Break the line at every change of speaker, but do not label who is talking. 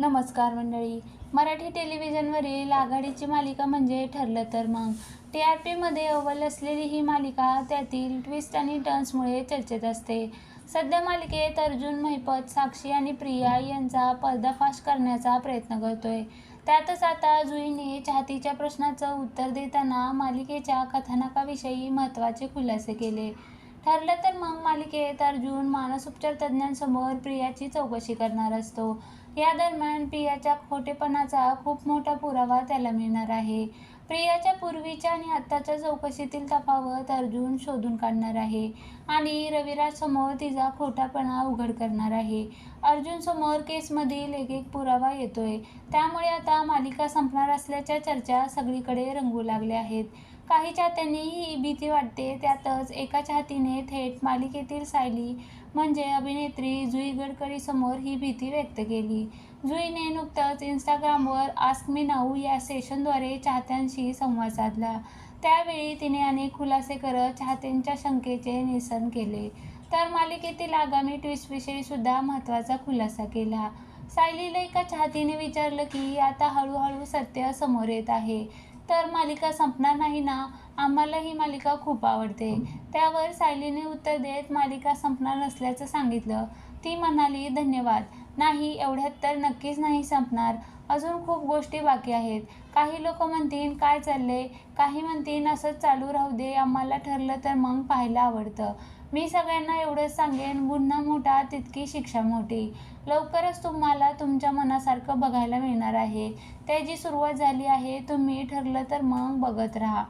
नमस्कार मंडळी. मराठी टेलिव्हिजनवरील आघाडीची मालिका म्हणजे ठरलं तर मग. टी आर पीमध्ये अव्वल असलेली ही मालिका त्यातील ट्विस्ट आणि टर्न्समुळे चर्चेत असते. सध्या मालिकेत अर्जुन महिपत साक्षी आणि प्रिया यांचा पर्दाफाश करण्याचा प्रयत्न करतोय. त्यातच आता जुईने चाहतीच्या प्रश्नाचं उत्तर देताना मालिकेच्या कथानकाविषयी महत्त्वाचे खुलासे केले. ठरलं तर मग मालिकेत अर्जुन मानसोपचार तज्ज्ञांसमोर प्रियाची चौकशी करणार असतो. या दरम्यान प्रियाच्या खोटेपणाचा खूप मोठा पुरावा त्याला मिळणार आहे. प्रियाच्या पूर्वीच्या आणि आत्ताच्या चौकशीतील तफावत अर्जुन शोधून काढणार आहे आणि रविराज समोर तिचा खोटापणा उघड करणार आहे. अर्जुन समोर केसमधील एक एक पुरावा येतोय. त्यामुळे आता मालिका संपणार असल्याच्या चर्चा सगळीकडे रंगू लागल्या आहेत. काही चाहत्यांनीही ही भीती वाटते. त्यातच एका चाहतीने थेट मालिकेतील सायली म्हणजे अभिनेत्री जुई गडकरी समोर ही भीती व्यक्त केली. जुईने नुकतंच इंस्टाग्रामवर आस्क मी नाऊ या सेशनद्वारे चाहत्यांशी संवाद साधला. त्यावेळी तिने अनेक खुलासे करत चाहत्यांच्या शंकेचे निसन केले. तर मालिकेतील आगामी ट्विस्टविषयी सुद्धा महत्त्वाचा खुलासा केला. सायलीला एका चाहतीने विचारलं की आता हळूहळू सत्य समोर येत आहे. तर मालिका संपणार नाही ना आम्हाला ही मालिका खूप आवडते. त्यावर सायलीने उत्तर देत मालिका संपणार नसल्याचं सांगितलं. ती म्हणाली धन्यवाद. नाही एवढ्यात तर नक्कीच नाही संपणार. अजून खूप गोष्टी बाकी आहेत. काही लोक म्हणतील काय चाललंय? काही म्हणतील असंच चालू राहू दे आम्हाला ठरलं तर मग पाहायला आवडतं. मी सगळ्यांना एवढंच सांगेन गुन्हा मोठा तितकी शिक्षा मोठी. लवकरच तुम्हाला तुमच्या मनासारखं बघायला मिळणार आहे. त्याची सुरुवात झाली आहे तुम्ही ठरलं तर मग बघत राहा.